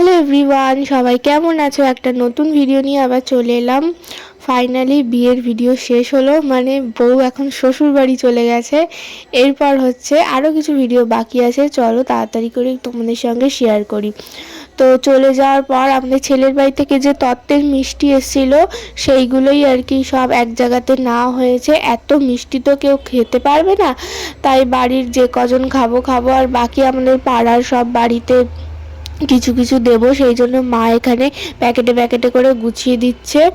Hello everyone, সবাই কেমন আছো? একটা নতুন ভিডিও নিয়ে আবার চলে এলাম। ফাইনালি বিয়ের ভিডিও শেষ হলো। মানে বউ এখন শ্বশুর বাড়ি চলে গেছে। এরপর হচ্ছে আরও কিছু ভিডিও বাকি আছে। চলো তাড়াতাড়ি করে তোমাদের সঙ্গে শেয়ার করি। তো চলে যাওয়ার পর আমাদের ছেলের বাড়ি থেকে যে তত্ত্বের মিষ্টি এসেছিল, সেইগুলোই আর কি সব এক জায়গাতে নেওয়া হয়েছে। এত মিষ্টি তো কেউ খেতে পারবে না। তাই বাড়ির যে কজন খাব খাব আর বাকি আমাদের পাড়ার সব বাড়িতে কিছু কিছু দেবো, সেই জন্য মা এখানে প্যাকেটে প্যাকেটে করে গুছিয়ে দিচ্ছে।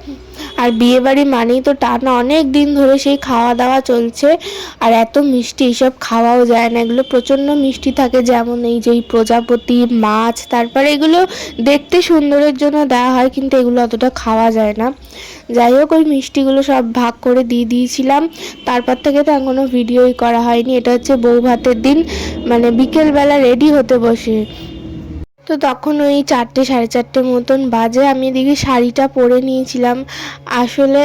আর বিয়ে বাড়ি মানেই তো টানা অনেক দিন ধরে সেই খাওয়া দাওয়া চলছে। আর এত মিষ্টি, এইসব খাওয়াও যায় না। এগুলো প্রচণ্ড মিষ্টি থাকে, যেমন এই যে প্রজাপতি, মাছ, তারপরে এগুলো দেখতে সুন্দরের জন্য দেওয়া হয়, কিন্তু এগুলো অতটা খাওয়া যায় না। যাই হোক, ওই মিষ্টিগুলো সব ভাগ করে দিয়ে দিয়েছিলাম। তারপর থেকে তো কোনো ভিডিওই করা হয়নি। এটা হচ্ছে বউ ভাতের দিন। মানে বিকেলবেলা রেডি হতে বসে। তো তখন ওই চারটে, সাড়ে চারটে মতন বাজে। আমি এদিকে শাড়িটা পরে নিয়েছিলাম। আসলে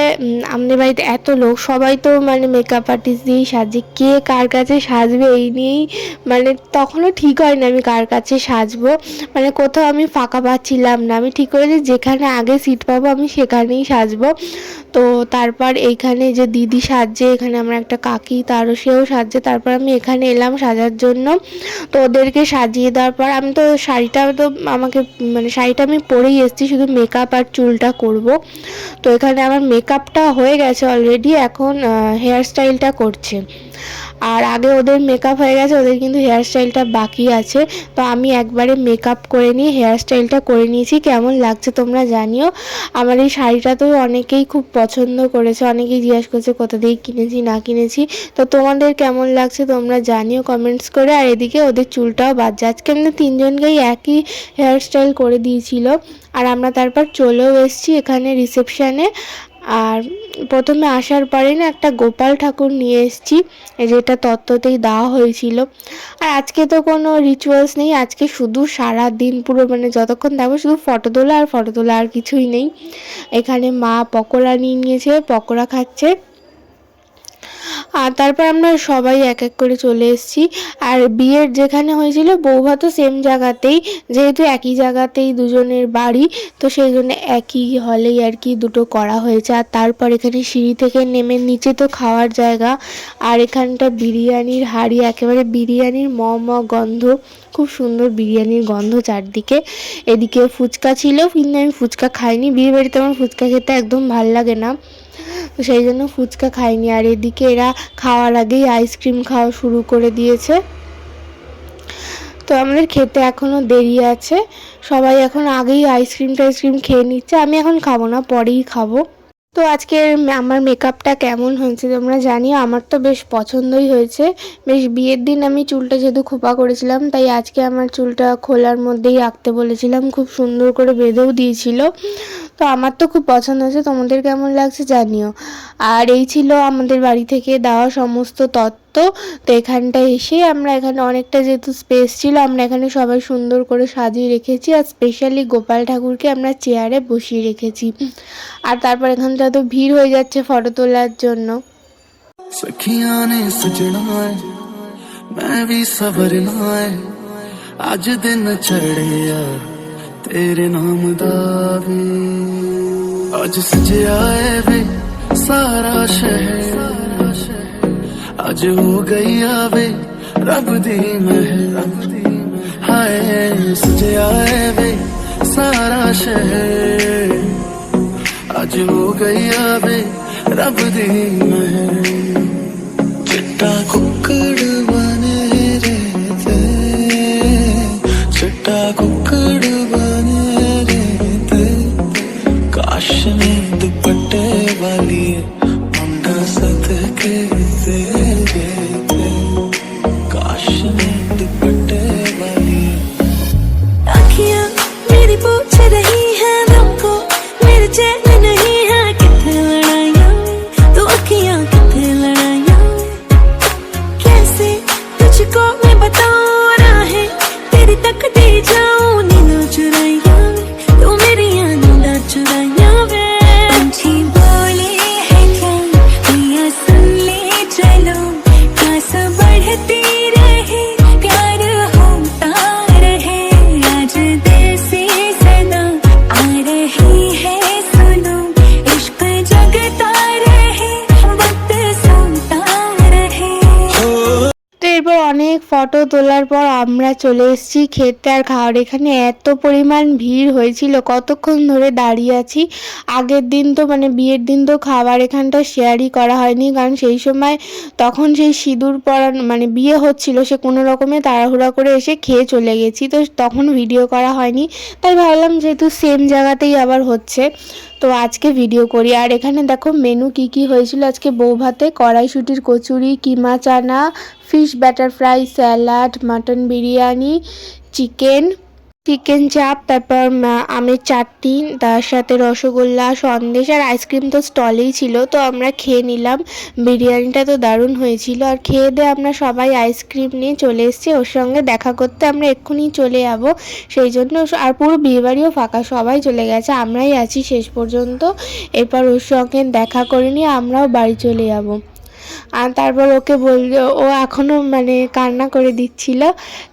আমাদের বাড়িতে এত লোক, সবাই তো মানে মেকআপ আর্টিস্ট দিয়েই সাজে। কে কার কাছে সাজবে এই নিয়েই মানে তখনও ঠিক হয় না আমি কার কাছে সাজবো। মানে কোথাও আমি ফাঁকা পাচ্ছিলাম না। আমি ঠিক করেছি যেখানে আগে সিট পাবো, আমি সেখানেই সাজবো। তো তারপর এইখানে যে দিদি সাজছে, এখানে আমার একটা কাকি, তারও সেও সাজছে। তারপর আমি এখানে এলাম সাজার জন্য। তো ওদেরকে সাজিয়ে দেওয়ার পর আমি তো শাড়িটা তো আমাকে মানে শাড়িটা আমি পরেই এসেছি, শুধু মেকআপ আর চুলটা করব। তো এখানে আমার মেকআপটা হয়ে গেছে অলরেডি এখন হেয়ার স্টাইলটা করছে। আর আগে ওদের মেকআপ হয়ে গেছে, ওদের কিন্তু হেয়ার স্টাইলটা বাকি আছে। তো আমি একবারে মেকআপ করে নিয়ে হেয়ার স্টাইলটা করে নিয়েছি, কেমন লাগছে তোমরা জানিও। আমার এই শাড়িটা তো অনেকেই খুব পছন্দ করেছে, অনেকেই জিজ্ঞেস করছে কোথা দিয়ে কিনেছি, না কিনেছি। তো তোমাদের কেমন লাগছে তোমরা জানিও কমেন্টস করে। আর এদিকে ওদের চুলটাও বাজছে। আজকে আমাদের তিনজনকেই একই হেয়ার স্টাইল করে দিয়েছিল। আর আমরা তারপর চলেও এসেছি এখানে রিসেপশানে আর প্রথমে আসার পরে না একটা গোপাল ঠাকুর নিয়ে এসেছি যেটা তত্ত্বতেই দেওয়া হয়েছিল। আর আজকে তো কোনো রিচুয়ালস নেই, আজকে শুধু সারা দিন পুরো মানে যতক্ষণ থাকব শুধু ফটো তোলা আর ফটো তোলা আর কিছুই নেই। এখানে মা পকোড়া নিয়ে নিয়েছে, পকোড়া খাচ্ছে। আর তারপর আমরা সবাই এক এক করে চলে এসেছি। আর বিয়ের যেখানে হয়েছিল বৌভাতও সেম জায়গাতেই, যেহেতু একই জায়গাতেই দুজনের বাড়ি, তো সেই জন্য একই হলেই আর কি দুটো করা হয়েছে। আর তারপর এখানে সিঁড়ি থেকে নেমে নিচে তো খাওয়ার জায়গা। আর এখানটা বিরিয়ানির হাড়ি, একেবারে বিরিয়ানির ম ম গন্ধ, খুব সুন্দর বিরিয়ানির গন্ধ চারদিকে। এদিকে ফুচকা ছিল, কিন্তু আমি ফুচকা খাইনি। বিয়ে বাড়িতে আমার ফুচকা খেতে একদম ভালো লাগে না। তো সেই জন্য ফুচকা খাইনি আর এদিকে এরা খাওয়ার আগেই আইসক্রিম খাওয়া শুরু করে দিয়েছে। তো আমাদের খেতে এখনও দেরি আছে। সবাই এখন আগেই আইসক্রিম টাইসক্রিম খেয়ে নিচ্ছে। আমি এখন খাব না, পরেই খাব। তো আজকে আমার মেকআপটা কেমন হয়েছে তোমরা জানিও? আমার তো বেশ পছন্দই হয়েছে। বেশ বিয়ের দিন আমি চুলটা যেহেতু খোপা করেছিলাম, তাই আজকে আমার চুলটা খোলার মধ্যেই আঁকতে বলেছিলাম। খুব সুন্দর করে বেঁধেও দিয়েছিল। তো আমার তো খুব পছন্দ হয়েছে তোমাদের কেমন লাগছে জানিও আর এই ছিল আমাদের বাড়ি থেকে দেওয়া সমস্ত তত্ত্ব তো এখানটা এসে আমরা এখানে অনেকটা যেহেতু স্পেস ছিল আমরা এখানে সবাই সুন্দর করে সাজিয়ে রেখেছি আর স্পেশালি গোপাল ঠাকুরকে আমরা চেয়ারে বসিয়ে রেখেছি আর তারপর এখানটা তো ভিড় হয়ে যাচ্ছে ফটো তোলার জন্য सखियां ने सजना है मैं भी सवरना है अज दिन चढ़िया तेरे नाम दा वे अज सजया है वे सारा शहर अज हो गई आवे रब दी महर हाय सजया है वे सारा शहर अज हो गई आवे रब दी महर चिट्टा कुकड़ অনেক ফটো তোলার পর আমরা চলে এসেছি খেতে আর খাওয়ার। এখানে এত পরিমাণ ভিড় হয়েছিল, কতক্ষণ ধরে দাঁড়িয়ে আছি? আগের দিন তো মানে বিয়ের দিন তো খাবার এখানটা শেয়ারই করা হয়নি, কারণ সেই সময় তখন সেই সিঁদুর পরানো মানে বিয়ে হচ্ছিল, সে কোনো রকমে তাড়াহুড়া করে এসে খেয়ে চলে গেছি, তো তখন ভিডিও করা হয়নি। তাই ভাবলাম যেহেতু সেম জায়গাতেই আবার হচ্ছে। তো আজকে ভিডিও করি। আর এখানে দেখো মেনু কি কি হয়েছিল? আজকে বউ ভাতে কড়াইশুটির kachori, keema chana fish batter fry salad mutton biryani chicken chicken chaap, তারপর আমের চাটনি, তার সাথে রসগোল্লা, সন্দেশ আর আইসক্রিম তো স্টলেই ছিল, তো আমরা খেয়ে নিলাম। বিরিয়ানিটা তো দারুণ হয়েছিল। আর খেয়ে দিয়ে আমরা সবাই আইসক্রিম নিয়ে চলে এসেছি। ওর সঙ্গে দেখা করতে আমরা এক্ষুনি চলে যাব। সেই জন্য আর পুরো বিয়েবাড়িও ফাঁকা, সবাই চলে গেছে, আমরাই আছি শেষ পর্যন্ত। এরপর ওর সঙ্গে দেখা করে নিয়ে আমরাও বাড়ি চলে যাব। আর তারপর ওকে বল ও এখনও মানে কান্না করে দিচ্ছিল।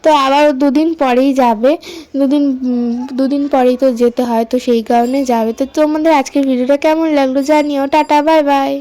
তো আবার দুদিন পরেই যাবে। দুদিন দুদিন পরেই তো যেতে হয়, তো সেই কারণে যাবে। তো তোমাদের আজকের ভিডিওটা কেমন লাগল জানিও। Tata bye bye